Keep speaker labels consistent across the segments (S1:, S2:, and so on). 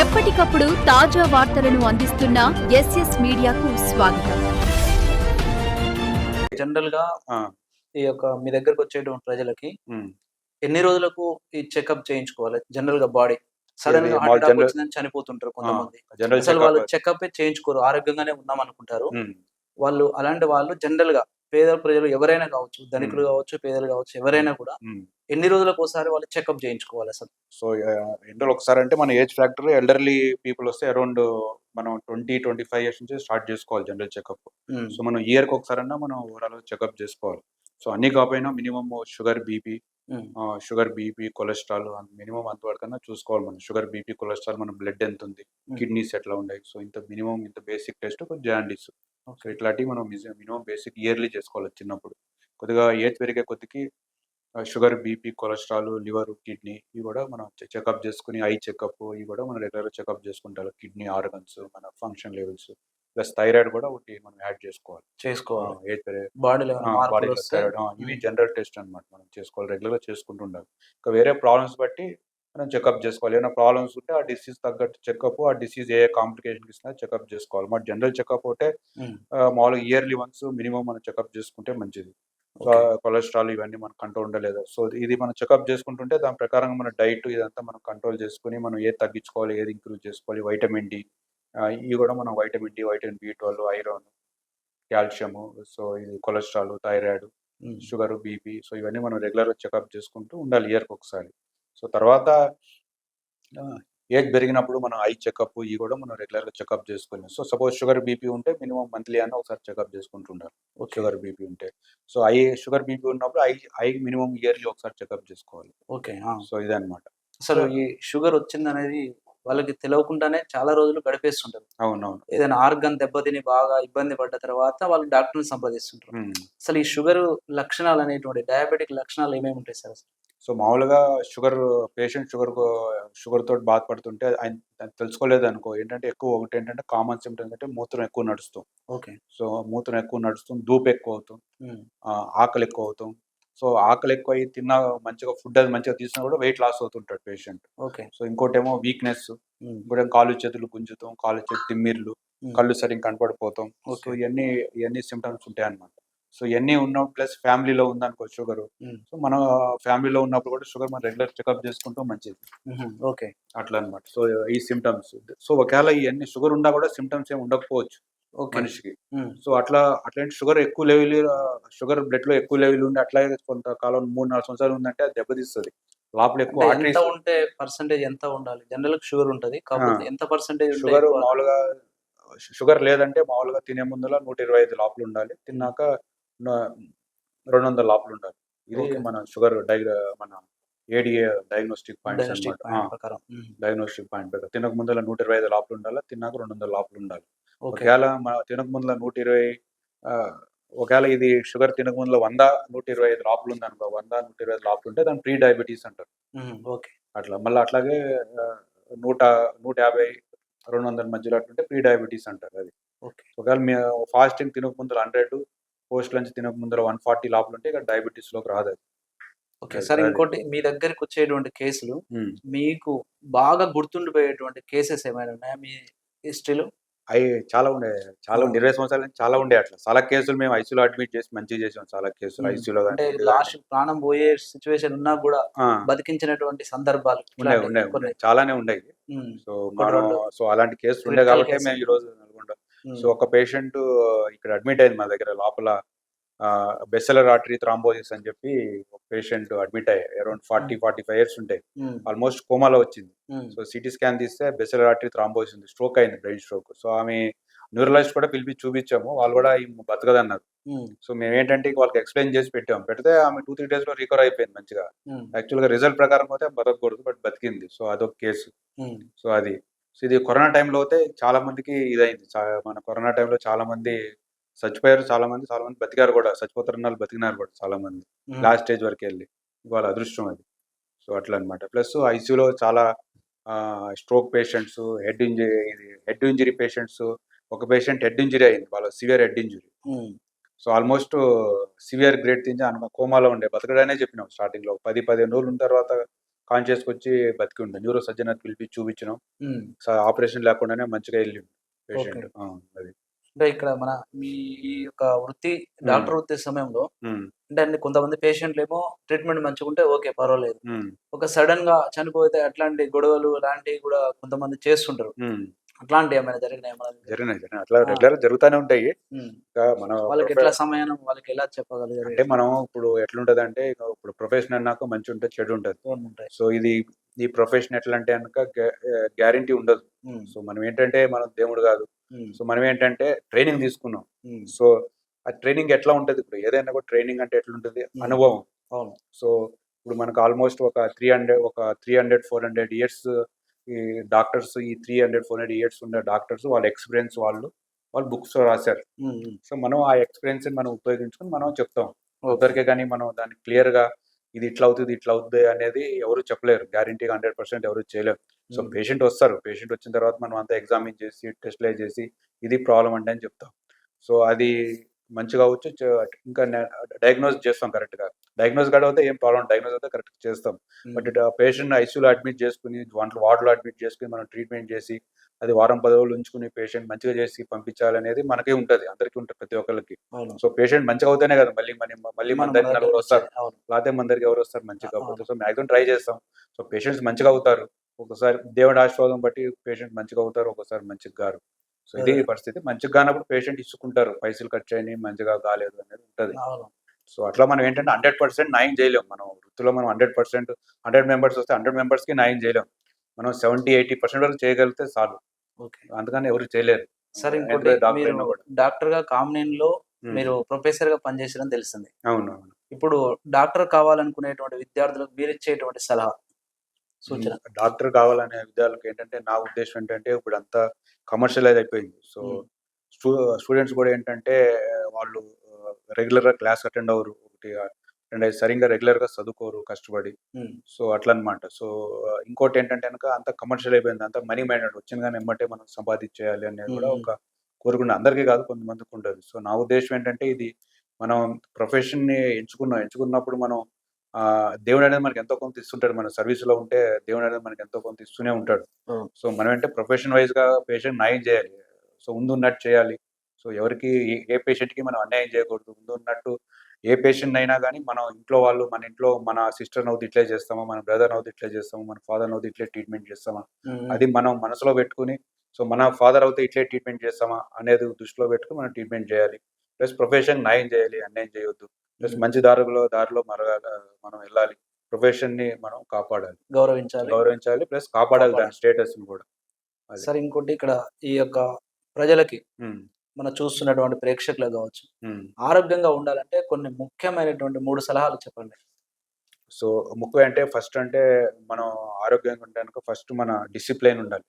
S1: ఎప్పటికప్పుడు తాజా వార్తలను అందిస్తున్న ఎస్ఎస్ మీడియాకు స్వాగతం.
S2: జనరల్గా
S3: ఆ,
S2: ఈ యొక్క మీ దగ్గరకు వచ్చేటువంటి ప్రజలకి. ఎన్ని రోజులకు ఈ చెకప్ చేయించుకోవాలి? జనరల్గా బాడీ
S3: సడన్గా
S2: హార్ట్ అటాక్ వచ్చిందని చనిపోతుంటారు కొంతమంది.
S3: జనరల్
S2: అసలు వాళ్ళు
S3: చెకప్.
S2: చేయించుకోరు. ఆరోగ్యంగానే ఉన్నాం అనుకుంటారు వాళ్ళు అలాంటి వాళ్ళు జనరల్గా పేద ప్రజలు ఎవరైనా కావచ్చు ధనికులు. కావచ్చు పేదలు కావచ్చు ఎవరైనా కూడా. ఎన్ని రోజులకు ఒకసారి వాళ్ళు చెకప్ చేయించుకోవాలి అసలు
S3: సో ఎండలు ఒకసారి అంటే మన ఏజ్ ఫ్యాక్టర్ ఎల్డర్లీ పీపుల్ వస్తే అరౌండ్ మనం ట్వంటీ ట్వంటీ ఫైవ్ ఇయర్స్ నుంచి స్టార్ట్ చేసుకోవాలి జనరల్ చెకప్. సో మనం ఇయర్కి ఒకసారన్నా మనం ఓవరాల్ చెకప్ చేసుకోవాలి సో అన్ని కాకపోయినా minimum sugar BP. Sugar BP cholesterol minimum అంతవరకన్నా చూసుకోవాలి మనం షుగర్ బీపీ కొలెస్ట్రాల్ మన బ్లడ్ ఎంత ఉంది. కిడ్నీస్ ఎట్లా ఉన్నాయి సో ఇంత మినిమం ఇంత బేసిక్ టెస్ట్ జాండీస్ సో. ఇట్లాంటివి మనం మినిమం బేసిక్ ఇయర్లీ చేసుకోవాలి చిన్నప్పుడు కొద్దిగా ఏజ్ పెరిగే కొద్దికి sugar BP cholesterol liver kidney ఇవి కూడా మనం చెకప్ చేసుకుని ఐ చెకప్ ఇవి కూడా మనం రెగ్యులర్ చెకప్ చేసుకుంటారు. కిడ్నీ ఆర్గన్స్ మన ఫంక్షన్ లెవెల్స్ ప్లస్ థైరాయిడ్ కూడా ఒకటి మనం యాడ్ చేసుకోవాలి.
S2: చేసుకోవాలి. బాడీలో
S3: బాడీలో థైరాయిడ్. ఇవి జనరల్ టెస్ట్ అన్నమాట మనం చేసుకోవాలి. రెగ్యులర్గా చేసుకుంటుండాలి. ఇంకా వేరే ప్రాబ్లమ్స్ బట్టి మనం చెకప్ చేసుకోవాలి. ఏమైనా ప్రాబ్లమ్స్ ఉంటే ఆ డిసీజ్ తగ్గట్టు చెకప్ ఆ డిసీజ్ ఏ కాంప్లికేషన్ ఇస్తున్నా చెకప్ చేసుకోవాలి. మరి జనరల్ చెకప్ ఒకటే మామూలుగా ఇయర్లీ వన్స్ మినిమం మనం చెకప్ చేసుకుంటే మంచిది. కొలెస్ట్రాల్ ఇవన్నీ మనం కంట్రోల్ ఉండలేదు. సో ఇది మనం చెకప్ చేసుకుంటుంటే దాని ప్రకారంగా మన డైట్ ఇదంతా మనం కంట్రోల్ చేసుకుని మనం ఏది తగ్గించుకోవాలి ఏది ఇంక్రూజ్ చేసుకోవాలి వైటమిన్ డి ఇవి కూడా మనం vitamin D vitamin B twelve iron calcium so ఇది cholesterol thyroid. Sugar BP so ఇవన్నీ మనం రెగ్యులర్గా చెకప్ చేసుకుంటూ ఉండాలి ఇయర్కి ఒకసారి. సో తర్వాత ఏజ్ పెరిగినప్పుడు మనం ఐ చెకప్ ఇవి కూడా మనం రెగ్యులర్గా చెకప్ చేసుకుని సో సపోజ్ షుగర్ బీపీ ఉంటే మినిమం మంత్లీ అన్న ఒకసారి చెకప్ చేసుకుంటుండాలి
S2: ఓకే.
S3: షుగర్ బీపీ ఉంటే. సో ఐ షుగర్ బీపీ ఉన్నప్పుడు ఐ ఐ మినిమం ఇయర్లీ ఒకసారి చెకప్ చేసుకోవాలి.
S2: ఓకే.
S3: సో ఇదన్నమాట
S2: అసలు ఈ షుగర్ వచ్చింది అనేది వాళ్ళకి తెలియకుండానే చాలా రోజులు గడిపేస్తుంటారు
S3: అవునవును.
S2: ఏదైనా ఆర్గన్ దెబ్బతిని బాగా ఇబ్బంది పడ్డ తర్వాత వాళ్ళు డాక్టర్ని సంప్రదిస్తుంటారు. అసలు ఈ షుగర్ లక్షణాలు అనేటువంటి డయాబెటిక్ లక్షణాలు ఏమేమి ఉంటాయి సార్
S3: సో మామూలుగా షుగర్ పేషెంట్ షుగర్ షుగర్ తోటి బాధపడుతుంటే ఆయన తెలుసుకోలేదు అనుకో ఏంటంటే ఎక్కువ ఒకటి ఏంటంటే కామన్ సిమ్టమ్స్ అంటే మూత్రం ఎక్కువ నడుస్తాం.
S2: ఓకే.
S3: సో మూత్రం ఎక్కువ నడుస్తాం ధూపు ఎక్కువ అవుతాం ఆకలి ఎక్కువ అవుతాం. సో ఆకలి ఎక్కువ అయ్యి తిన్నా మంచిగా ఫుడ్ అది మంచిగా తీసుకున్నా కూడా వెయిట్ లాస్ అవుతుంటాడు పేషెంట్.
S2: ఓకే.
S3: సో ఇంకోటేమో వీక్నెస్ ఇంకోటి కాళ్ళు చేతులు గుంజుతాం కాళ్ళు చేతులు తిమ్మిర్లు కళ్ళు సరిగ్గా కనపడిపోతాం. సో. ఇవన్నీ ఇవన్నీ సిమ్టమ్స్ ఉంటాయి అన్నమాట సో ఇవన్నీ ఉన్న ప్లస్ ఫ్యామిలీలో ఉందనుకో షుగర్. సో మన ఫ్యామిలీలో ఉన్నప్పుడు కూడా షుగర్ మనం రెగ్యులర్ చెకప్ చేసుకుంటూ మంచిది.
S2: ఓకే.
S3: అట్లా అన్నమాట సో ఈ సిమ్టమ్స్. సో ఒకవేళ ఇవన్నీ షుగర్ ఉన్నా కూడా సిమ్టమ్స్ ఏమి ఉండకపోవచ్చు మనిషికి. సో అట్లా అట్లాంటి షుగర్ ఎక్కువ లెవెల్ షుగర్ బ్లడ్లో ఎక్కువ లెవెల్ ఉండి అట్లాగే కొంతకాలం మూడు నాలుగు సంవత్సరాలు ఉందంటే అది దెబ్బతీస్తుంది. లోపల ఎక్కువ
S2: ఎంత ఉంటే పర్సంటేజ్ ఎంత ఉండాలి? జనరల్ షుగర్ ఉంటది.
S3: ఆ.
S2: ఎంత పర్సంటేజ్
S3: షుగర్ మామూలుగా షుగర్ లేదంటే మామూలుగా తినే ముందర నూట ఇరవై ఐదు లోపల ఉండాలి. తిన్నాక రెండు వందల లోపల ఉండాలి ఇది. మన షుగర్ డై మన ఏడిఏ డయాగ్నోస్టిక్ పాయింట్స్
S2: డయాగ్నోస్టిక్ ప్రకారం
S3: పాయింట్ ప్రకారం. తినక ముందర నూట ఇరవై ఐదు లోపల ఉండాలి తిన్నాక రెండు వందల లోపల ఉండాలి ఒకవేళ మన తినక ముందర నూట ఇరవై ఆ, ఒకవేళ ఇది షుగర్ తినక ముందర వంద నూట ఇరవై ఐదు లోపల ఉంది అనుకో వంద నూట ఇరవై ఐదు లోపల ఉంటే దాని ప్రీ డయాబెటీస్ అంటారు
S2: ఓకే.
S3: అట్లా. మళ్ళీ అట్లాగే నూట నూట యాభై రెండు వందల మధ్యలో అట్లుంటే ప్రీ డయాబెటీస్ అంటారు అది. ఒకవేళ మీ ఫాస్టింగ్ తినక ముందర హండ్రెడ్ పోస్ట్ లంచ్ తినక ముందర వన్ ఫార్టీ లోపల ఉంటే ఇక డయాబెటీస్లోకి రాదు అది
S2: ఓకే సార్. ఇంకోటి మీ దగ్గరికి వచ్చేటువంటి కేసులు. మీకు బాగా గుర్తుండిపోయేటువంటి కేసెస్ ఏమైనా ఉన్నాయా మీ హిస్టరీలో
S3: అవి చాలా ఉండే చాలా. ఉండే ఇరవై సంవత్సరాల నుంచి చాలా ఉండే అట్లా చాలా కేసులు మేము ఐసీలో అడ్మిట్ చేసి మంచిగా చేసాం చాలా కేసులు ఐసీలో
S2: అంటే లాస్ట్ ప్రాణం పోయే సిచ్యువేషన్ ఉన్నా కూడా బతికించినటువంటి సందర్భాలు కొన్ని.
S3: ఉండే చాలానే
S2: ఉమ్,
S3: సో మనం. సో అలాంటి కేసులు ఉండే కాబట్టి. మేము ఈ రోజు సో ఒక పేషెంట్ ఇక్కడ అడ్మిట్ అయింది మా దగ్గర లోపల. బెసలర్ ఆర్టరీ థ్రాంబోసిస్ అని చెప్పి ఒక పేషెంట్ అడ్మిట్ అయ్యాయి around forty forty five years ఉంటాయి
S2: ఉమ్,
S3: ఆల్మోస్ట్ కోమాలో వచ్చింది. సో సిటీ స్కాన్ తీస్తే బెసలర్ ఆర్టరీ థ్రాంబోసిస్ ఉంది స్ట్రోక్ అయింది బ్రెయిన్ స్ట్రోక్. సో ఆమె న్యూరలజిస్ట్ కూడా పిలిపి చూపించాము వాళ్ళు కూడా ఈ బతకదన్నారు. సో మేము ఏంటంటే వాళ్ళకి ఎక్స్ప్లెయిన్ చేసి పెట్టాం. పెడితే ఆమె టూ త్రీ డేస్లో రికవర్ అయిపోయింది మంచిగా.
S2: ఉమ్,
S3: యాక్చువల్గా రిజల్ట్ ప్రకారం పోతే బతకూడదు బట్ బతికింది. సో అదొక కేసు. సో అది. సో ఇది కరోనా టైంలో అయితే చాలా మందికి ఇదైంది. మన కరోనా టైంలో చాలా మంది చచ్చిపోయారు చాలా మంది చాలా మంది బతికారు కూడా. చచ్చిపోతున్నారు బతికినారు కూడా చాలా మంది. లాస్ట్ స్టేజ్ వరకు వెళ్ళి వాళ్ళ అదృష్టం అది. సో అట్లా అనమాట ప్లస్ ఐసీయూలో చాలా స్ట్రోక్ పేషెంట్స్ హెడ్ ఇంజరీ ఇది హెడ్ ఇంజరీ పేషెంట్స్ ఒక పేషెంట్ హెడ్ ఇంజరీ అయింది. వాళ్ళ severe head injury. So almost severe grade తించి అనుకో కోమాలో ఉండే. బతకడానే చెప్పినాం స్టార్టింగ్లో పది పదిహేను రోజులు ఉన్న తర్వాత కాన్షియస్కి వచ్చి బతికి ఉండే న్యూరో సర్జన్ అది పిలిపి చూపించినాం. ఆపరేషన్ లేకుండానే మంచిగా వెళ్ళి పేషెంట్. అది.
S2: అంటే ఇక్కడ మన మీ ఈ యొక్క వృత్తి డాక్టర్ వృత్తి సమయంలో అంటే అన్ని కొంతమంది పేషెంట్లు ఏమో ట్రీట్మెంట్ మంచిగా ఉంటే ఓకే పర్వాలేదు. ఒక సడన్గా చనిపోతే అట్లాంటి గొడవలు లాంటివి కూడా కొంతమంది చేస్తుంటారు. అట్లాంటి ఏమైనా జరిగినాయి
S3: జరిగినాయి జరిగినాయి. అట్లా రెగ్యులర్ జరుగుతూనే ఉంటాయి. ఇంకా మనం
S2: వాళ్ళకి ఎట్లా సమయం వాళ్ళకి ఎలా చెప్పగలిగారు?
S3: అంటే మనం ఇప్పుడు ఎట్లుంటది అంటే ఇప్పుడు ప్రొఫెషన్ అన్నాక మంచి ఉంటుంది చెడు ఉంటుంది సో ఇది ఈ ప్రొఫెషన్ ఎట్లా అంటే కనుక గ్యారంటీ ఉండదు. సో మనం ఏంటంటే మనం దేవుడు కాదు. సో మనం ఏంటంటే ట్రైనింగ్ తీసుకున్నాం. సో ఆ ట్రైనింగ్ ఎట్లా ఉంటుంది ఇప్పుడు? ఏదైనా కూడా ట్రైనింగ్ అంటే ఎట్లుంటుంది. అనుభవం.
S2: అవును.
S3: సో ఇప్పుడు మనకు ఆల్మోస్ట్ ఒక త్రీ హండ్రెడ్ ఒక three hundred four hundred years ఈ డాక్టర్స్ ఈ three hundred four hundred years ఉన్న డాక్టర్స్ వాళ్ళ ఎక్స్పీరియన్స్ వాళ్ళు వాళ్ళు బుక్స్ రాశారు. సో మనం ఆ ఎక్స్పీరియన్స్ మనం ఉపయోగించుకొని మనం చెప్తాం. ఒకరికే కానీ మనం దాన్ని క్లియర్గా ఇది ఇట్లా అవుతుంది ఇట్లా అవుతుంది అనేది ఎవరు చెప్పలేరు. గ్యారంటీ హండ్రెడ్ పర్సెంట్ ఎవరు చేయలేరు. సో పేషెంట్ వస్తారు. పేషెంట్ వచ్చిన తర్వాత మనం అంతా ఎగ్జామిన్ చేసి టెస్ట్లైజ్ చేసి ఇది ప్రాబ్లం అంటే అని చెప్తాం. సో అది మంచిగా అవ్వచ్చు చ- ఇంకా డయాగ్నోస్ చేస్తాం కరెక్ట్గా. డయాగ్నోస్ కూడా అయితే ఏం ప్రాబ్లం డయాగ్నోస్ అయితే కరెక్ట్ చేస్తాం. బట్ పేషెంట్ ఐసీయూలో అడ్మిట్ చేసుకుని వాటిలో వార్డులో అడ్మిట్ చేసుకుని మనం ట్రీట్మెంట్ చేసి అది వారం పది రోజులు ఉంచుకుని పేషెంట్ మంచిగా చేసి పంపించాలనేది మనకే ఉంటుంది అందరికీ ఉంటుంది ప్రతి ఒక్కరికి సో పేషెంట్ మంచిగా అవుతేనే కదా మళ్ళీ మన మళ్ళీ మన దగ్గర నలుగురు వస్తారు. లేకపోతే మన దగ్గరికి ఎవరు వస్తారు మంచిగా. కాకపోతే. సో మ్యాక్సిమం ట్రై చేస్తాం. సో పేషెంట్స్ మంచిగా అవుతారు. ఒకసారి దేవుడి ఆశీర్వాదం బట్టి పేషెంట్ మంచిగా అవుతారు ఒకసారి మంచిగా గారు. సో ఇది. పరిస్థితి. మంచిగా కానప్పుడు పేషెంట్ ఇచ్చుకుంటారు. పైసలు ఖర్చు అయినాయి మంచిగా కాలేదు అనేది ఉంటుంది. సో అట్లా మనం ఏంటంటే హండ్రెడ్ పర్సెంట్ న్యాయం చేయలేం. మనం వృత్తిలో మనం హండ్రెడ్ పర్సెంట్ హండ్రెడ్ మెంబర్స్ వస్తే హండ్రెడ్ మెంబర్స్కి న్యాయం చేయలేం. మనం సెవెంటీ ఎయిటీ పర్సెంట్ వరకు చేయగలిగితే చాలు.
S2: ఓకే.
S3: అందుకని ఎవరు చేయలేరు.
S2: సరే డాక్టర్గా
S3: కామ్నేన్లో.
S2: మీరు ప్రొఫెసర్గా పనిచేసారని తెలిసింది.
S3: అవును అవును.
S2: ఇప్పుడు డాక్టర్ కావాలనుకునేటువంటి విద్యార్థులకు మీరు ఇచ్చేటువంటి సలహా. సూచన.
S3: డాక్టర్ కావాలనే విద్యార్థులకు ఏంటంటే నా ఉద్దేశం ఏంటంటే ఇప్పుడు అంతా కమర్షియలైజ్ అయిపోయింది. సో స్టూడెంట్స్ కూడా ఏంటంటే వాళ్ళు రెగ్యులర్గా క్లాస్ అటెండ్ అవ్వరు. ఒకటి అయ్యి సరిగ్గా రెగ్యులర్గా చదువుకోరు కష్టపడి. సో అట్లా అనమాట సో ఇంకోటి ఏంటంటే కనుక అంత కమర్షియల్ అయిపోయింది. అంత మనీ మైండెడ్ వచ్చింది కానీ ఎమ్మటే మనం సంపాదించేయాలి అనేది కూడా. ఒక కోరుకున్న అందరికీ కాదు కొంతమందికి ఉంటుంది సో నా ఉద్దేశం ఏంటంటే ఇది మనం ప్రొఫెషన్ని ఎంచుకున్నాం ఎంచుకున్నప్పుడు మనం దేవుడు అనేది మనకి ఎంతో కొంత ఇస్తుంటాడు. మన సర్వీస్లో ఉంటే దేవుడు అనేది మనకి ఎంతో కొంత ఇస్తూనే ఉంటాడు. సో మనం అంటే ప్రొఫెషన్ వైజ్గా పేషెంట్ న్యాయం చేయాలి. సో ముందు ఉన్నట్టు చేయాలి. సో ఎవరికి ఏ- పేషెంట్కి మనం అన్యాయం చేయకూడదు. ముందు ఉన్నట్టు ఏ పేషెంట్ అయినా కానీ మనం ఇంట్లో వాళ్ళు మన ఇంట్లో మన సిస్టర్ నవ్వుతూ ఇట్లే చేస్తామా? మన బ్రదర్ నవ్వుతూ ఇట్లే చేస్తామా? మన ఫాదర్ నవ్వుతూ ఇట్లే ట్రీట్మెంట్ చేస్తామా? అది మనం మనసులో పెట్టుకుని సో మన ఫాదర్ అవుతే ఇట్లే ట్రీట్మెంట్ చేస్తామా? అనేది దృష్టిలో పెట్టుకుని మనం ట్రీట్మెంట్ చేయాలి. ప్లస్ ప్రొఫెషన్ న్యాయం చేయాలి అన్యాయం చేయొద్దు. ప్లస్ మంచి దారిలో దారిలో మరగాల మనం వెళ్ళాలి. ప్రొఫెషన్ని మనం కాపాడాలి.
S2: గౌరవించాలి.
S3: గౌరవించాలి ప్లస్ కాపాడాలి దాని. స్టేటస్ని కూడా.
S2: సరే ఇంకోటి ఇక్కడ ఈ యొక్క ప్రజలకి మనం చూస్తున్నటువంటి ప్రేక్షకులు కావచ్చు. ఆరోగ్యంగా ఉండాలంటే కొన్ని ముఖ్యమైనటువంటి మూడు సలహాలు చెప్పండి.
S3: సో ముఖ్యం అంటే ఫస్ట్ అంటే మనం ఆరోగ్యంగా ఉండడానికి ఫస్ట్ మన డిసిప్లైన్ ఉండాలి.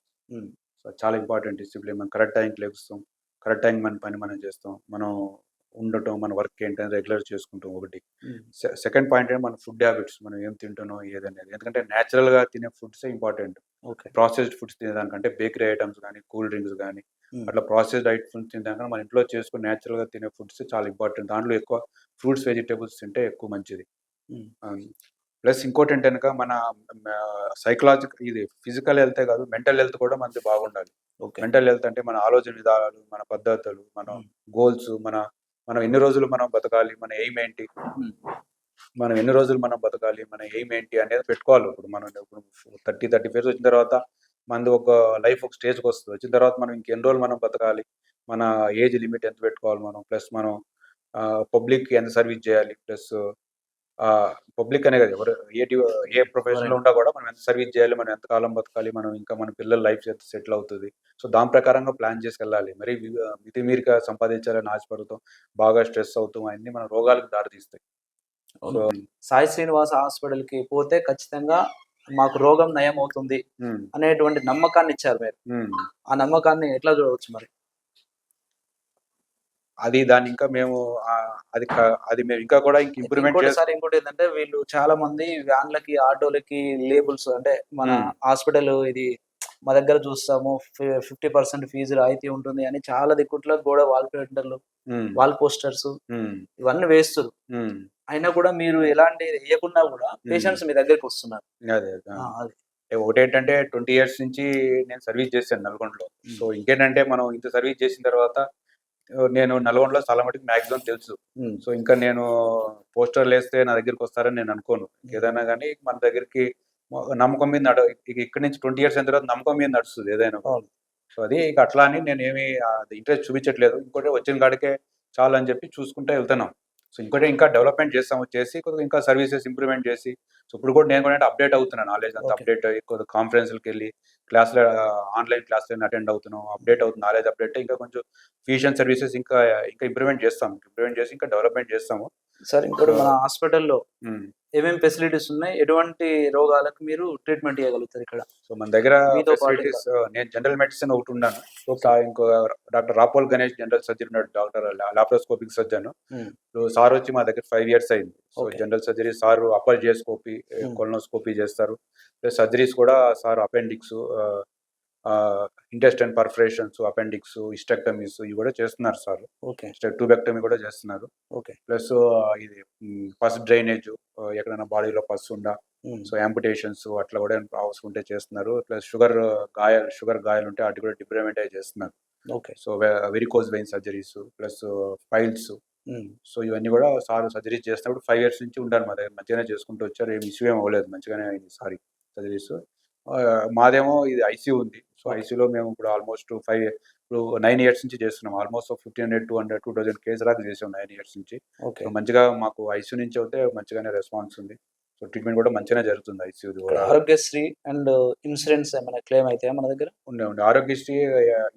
S3: సో చాలా ఇంపార్టెంట్ డిసిప్లిన్. మనం కరెక్ట్ టైంకి లేపుస్తాం కరెక్ట్ టైం మన పని మనం చేస్తాం. మనం ఉండటం మన వర్క్ ఏంటని రెగ్యులర్ చేసుకుంటాం ఒకటి. సెకండ్ పాయింట్ ఏంటి? మన ఫుడ్ హ్యాబిట్స్ మనం ఏం తింటున్నాం ఏదనేది. ఎందుకంటే natural గా తినే foods important.
S2: Okay.
S3: Processed foods తినేదానికంటే bakery items కానీ కూల్ డ్రింక్స్ కానీ అట్లా ప్రాసెస్డ్ ఐటమ్స్ తినేదానికన్నా మన ఇంట్లో చేసుకుని natural గా తినే ఫుడ్స్ చాలా ఇంపార్టెంట్. దాంట్లో ఎక్కువ ఫ్రూట్స్ వెజిటేబుల్స్ తింటే ఎక్కువ మంచిది. ప్లస్ ఇంకోటి ఏంటి కనుక మన సైకలాజికల్ ఇది ఫిజికల్ హెల్తే కాదు మెంటల్ హెల్త్ కూడా మనది బాగుండాలి.
S2: ఓకే.
S3: మెంటల్ హెల్త్ అంటే మన ఆలోచన విధానాలు మన పద్ధతులు మన గోల్స్ మన మనం ఎన్ని రోజులు మనం బతకాలి? మన ఎయిమ్ ఏంటి? మనం ఎన్ని రోజులు మనం బతకాలి? మన ఎయిమ్ ఏంటి అనేది పెట్టుకోవాలి. ఇప్పుడు మనం ఇప్పుడు థర్టీ థర్టీ ఫైవ్ వచ్చిన తర్వాత మనది ఒక లైఫ్ ఒక స్టేజ్కి వస్తుంది. వచ్చిన తర్వాత మనం ఇంకెన్ని రోజులు మనం బతకాలి? మన ఏజ్ లిమిట్ ఎంత పెట్టుకోవాలి మనం? ప్లస్ మనం పబ్లిక్ ఎంత సర్వీస్ చేయాలి? ప్లస్ పబ్లిక్ అనే కదా. ఎవరు ఏ ఏ ప్రొఫెషన్లో ఉన్నా కూడా మనం ఎంత సర్వీస్ చేయాలి మనం ఎంత కాలం బతకాలి మనం ఇంకా మన పిల్లల లైఫ్ ఎంత సెటిల్ అవుతుంది. సో దాని ప్రకారంగా ప్లాన్ చేసుకెళ్ళాలి. మరి మితిమీరిగా సంపాదించాలని ఆశపడుతాం బాగా స్ట్రెస్ అవుతాం అన్ని మన రోగాలకు దారితీస్తాయి.
S2: సాయి శ్రీనివాస హాస్పిటల్కి పోతే ఖచ్చితంగా మాకు రోగం నయం అవుతుంది అనేటువంటి నమ్మకాన్ని ఇచ్చారు మీరు. ఆ నమ్మకాన్ని ఎట్లా చూడవచ్చు మరి?
S3: అది దాన్ని ఇంకా మేము అది అది మేము ఇంకా కూడా ఇంక ఇంప్రూవ్మెంట్
S2: సార్ ఇంకోటి ఏంటంటే వీళ్ళు చాలా మంది వ్యాన్లకి ఆటోలకి లేబుల్స్ అంటే మన. హాస్పిటల్ ఇది మా దగ్గర చూస్తాము ఫిఫ్టీ పర్సెంట్ ఫీజు రాయితీ ఉంటుంది అని చాలా దిక్కుట్లో గోడ వాల్ పేటర్లు వాల్ పోస్టర్స్ ఇవన్నీ వేస్తారు. అయినా కూడా మీరు ఎలాంటి వేయకున్నా కూడా పేషెంట్స్ మీ దగ్గరికి వస్తున్నారు.
S3: అదే అదే.
S2: ఆ, అది.
S3: అంటే ఒకటి ఏంటంటే ట్వంటీ ఇయర్స్ నుంచి నేను సర్వీస్ చేశాను నల్గొండలో. సో ఇంకేంటంటే మనం ఇంత సర్వీస్ చేసిన తర్వాత నేను నల్గొండలో చాలా మటుకు మ్యాక్సిమం తెలుసు సో ఇంకా నేను పోస్టర్లు వేస్తే నా దగ్గరికి వస్తారని నేను అనుకోను. ఏదైనా కానీ మన దగ్గరికి నమ్మకం మీద నడ ఇక ఇక్కడి నుంచి ట్వంటీ ఇయర్స్ అయిన తర్వాత నమ్మకం మీద నడుస్తుంది ఏదైనా. సో అది ఇక అట్లా అని నేను ఏమి ఇంట్రెస్ట్ చూపించట్లేదు. ఇంకోటి వచ్చిన కాడికే చాలు అని చెప్పి చూసుకుంటూ వెళ్తున్నాం. సో ఇంకోటి ఇంకా డెవలప్మెంట్ చేస్తాము చేసి కొద్దిగా ఇంకా సర్వీసెస్ ఇంప్రూవ్మెంట్ చేసి సో ఇప్పుడు కూడా నేను కూడా అప్డేట్ అవుతున్నాను నాలెడ్జ్ అంతా. అప్డేట్ కొద్దిగా కాన్ఫరెన్స్కి వెళ్ళి క్లాస్లో ఆన్లైన్ క్లాస్లో అటెండ్ అవుతున్నాం అప్డేట్ అవుతుంది నాలెడ్జ్ అప్డేట్ ఇంకా కొంచెం ఫిజిషియన్ సర్వీసెస్ ఇంకా ఇంకా ఇంప్రూవ్మెంట్ చేస్తాం ఇంప్రూవ్మెంట్ చేసి ఇంకా డెవలప్మెంట్ చేస్తాము
S2: సార్ ఇంకోటి మన హాస్పిటల్లో. ఏమేమి ఫెసిలిటీస్ ఉన్నాయి ఎటువంటి రోగాలకు మీరు ట్రీట్మెంట్ చేయగలుగుతారు ఇక్కడ
S3: సో మన దగ్గర ఫెసిలిటీస్ నేను జనరల్ మెడిసిన్ ఒకటి ఉన్నాను సో ఇంకో doctor Rapol Ganesh general surgery ఉన్నాడు డాక్టర్ లాప్రోస్కోపిక్ సర్జన్. సార్ వచ్చి మా దగ్గర ఫైవ్ ఇయర్స్ అయింది so. General surgery sir upper జియోస్కోపీ. Colonoscopy చేస్తారు ప్లస్ సర్జరీస్ కూడా sir appendix intestine perforations appendix ఇస్టెక్టమీస్ ఇవి కూడా చేస్తున్నారు సార్.
S2: ఓకే.
S3: ట్యూబెక్టమీ కూడా చేస్తున్నారు.
S2: ఓకే.
S3: ప్లస్ ఇది పస్ డ్రైనేజ్ ఎక్కడైనా బాడీలో పస్ ఉండా
S2: ఉమ్,
S3: సో యాంపుటేషన్స్ అట్లా కూడా అవసరం ఉంటే చేస్తున్నారు. ప్లస్ షుగర్ గాయాలు షుగర్ గాయాలు ఉంటే వాటి కూడా డిప్రమెంట్ చేస్తున్నారు.
S2: Okay.
S3: So varicose vein surgeries plus piles so ఇవన్నీ కూడా సార్ సర్జరీస్ చేసినప్పుడు ఫైవ్ ఇయర్స్ నుంచి ఉండాలి మా దగ్గర. మంచిగానే చేసుకుంటూ వచ్చారు. ఏమి ఇష్యూ ఏం అవ్వలేదు. మంచిగానే అయింది సారీ సర్జరీస్ మాదేమో ఇది ఐసీయూ ఉంది. సో. ఐసీయూలో మేము ఇప్పుడు ఆల్మోస్ట్ ఫైవ్ ఇప్పుడు నైన్ ఇయర్స్ నుంచి చేస్తున్నాం. Almost fifteen hundred two hundred two thousand case దాకా చేసాం నైన్ ఇయర్స్ నుంచి. మంచిగా మాకు ఐసీయూ నుంచి అయితే మంచిగానే రెస్పాన్స్ ఉంది. సో ట్రీట్మెంట్ కూడా మంచిగానే జరుగుతుంది ఐసీయూ కూడా
S2: ఆరోగ్యశ్రీ అండ్ ఇన్సూరెన్స్ ఏమైనా క్లెయిమ్ అయితే మన దగ్గర?
S3: ఉండే ఉండే ఆరోగ్యశ్రీ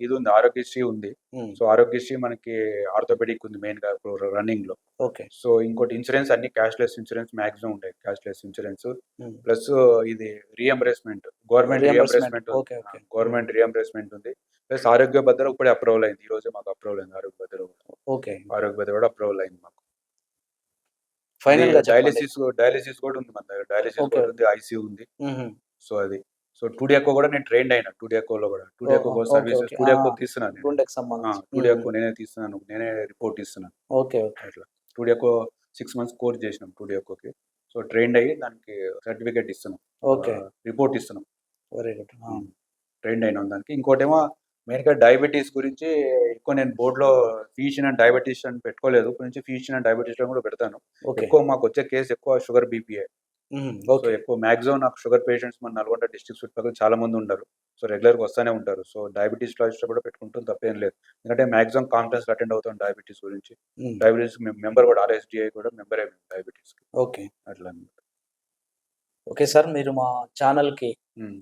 S3: ఇది ఉంది. ఆరోగ్యశ్రీ ఉంది. సో ఆరోగ్యశ్రీ మనకి ఆర్థోపెడిక్ ఉంది మెయిన్గా ఇప్పుడు రన్నింగ్లో.
S2: ఓకే.
S3: సో ఇంకోటి ఇన్సూరెన్స్ అన్ని క్యాష్లెస్ ఇన్సూరెన్స్ మాక్సిమం ఉంటాయి క్యాష్లెస్ ఇన్సూరెన్స్. ప్లస్ ఇది reimbursement government. Reimbursement
S2: okay okay.
S3: Government reimbursement ఉంది. ప్లస్ ఆరోగ్య భద్ర ఇప్పుడే అప్రూవల్ అయింది. ఈ రోజు మాకు అప్రూవల్ అయింది. ఆరోగ్య భద్ర.
S2: ఓకే.
S3: ఆరోగ్య భద్ర కూడా అప్రూవల్ అయింది మాకు.
S2: ఫైనల్గా.
S3: డయాలిసిస్ డయాలిసిస్ కూడా ఉంది మన దగ్గర. డయాలిసిస్. కూడా ఉంది ఐసీయూ ఉంది. సో అది. సో టూ డియాకో కూడా నేను ట్రైన్ అయినా టూ డియాకోలో కూడా. టూ డియాకో
S2: ఓహో,
S3: services
S2: okay,
S3: two D echo
S2: okay.
S3: తీస్తున్నాను టూ డియాకో నేనే తీస్తున్నాను. నేనే రిపోర్ట్ ఇస్తున్నాను.
S2: Okay okay.
S3: అట్లా. Two D echo six months course చేసినాం టూ డియాకోకి సో ట్రైన్ అయ్యి దానికి సర్టిఫికేట్ ఇస్తున్నాం.
S2: ఓకే.
S3: రిపోర్ట్ ఇస్తున్నాం.
S2: వెరీ గుడ్
S3: ట్రైన్ అయినాం దానికి. ఇంకోటేమో మెయిన్గా డయాబెటీస్ గురించి ఎక్కువ నేను బోర్డులో ఫిజిషియన్ అండ్ డయాబెటీస్ అని పెట్టుకోలేదు. నుంచి ఫిజిషియన్ అండ్ డయాబెటీస్ కూడా పెడతాను. ఎక్కువ మాకు వచ్చే కేసు ఎక్కువ షుగర్ బీపీఏ సో
S2: ఓకే
S3: ఎక్కువ మాక్సిమం నాకు షుగర్ పేషెంట్స్ మన నల్గొండ డిస్ట్రిక్ట్ చుట్టుపక్కల చాలా మంది ఉంటారు. సో రెగ్యులర్గా వస్తూనే ఉంటారు. సో డయాబెటీస్ లాజిస్ట్ కూడా పెట్టుకుంటాం తప్పేం లేదు. ఎందుకంటే మాక్సిమం కాన్ఫరెన్స్ అటెండ్ అవుతాం డయాబెటీస్ గురించి. డయాబెటీస్ మెంబర్ కూడా ఆర్ఎస్డిఐ కూడా మెంబరే డయాబెటీస్
S2: ఓకే
S3: అట్లా.
S2: ఓకే సార్ మీరు మా ఛానల్కి
S3: ఉమ్.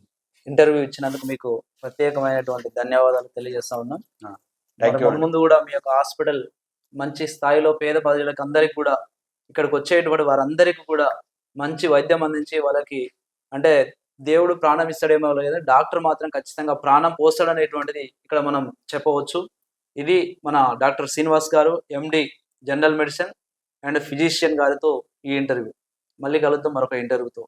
S2: ఇంటర్వ్యూ ఇచ్చినందుకు మీకు ప్రత్యేకమైనటువంటి ధన్యవాదాలు తెలియజేస్తా ఉన్నాం. ముందు కూడా మీ యొక్క హాస్పిటల్ మంచి స్థాయిలో పేద ప్రజలకు అందరికి కూడా ఇక్కడికి వచ్చేటువంటి వారందరికీ కూడా మంచి వైద్యం అందించి వాళ్ళకి అంటే దేవుడు ప్రాణం ఇస్తాడేమో లేదు డాక్టర్ మాత్రం ఖచ్చితంగా ప్రాణం పోస్తాడు అనేటువంటిది ఇక్కడ మనం చెప్పవచ్చు. ఇది మన doctor Srinivas garu MD general medicine and physician గారితో ఈ ఇంటర్వ్యూ. మళ్ళీ కలుద్దాం మరొక ఇంటర్వ్యూతో.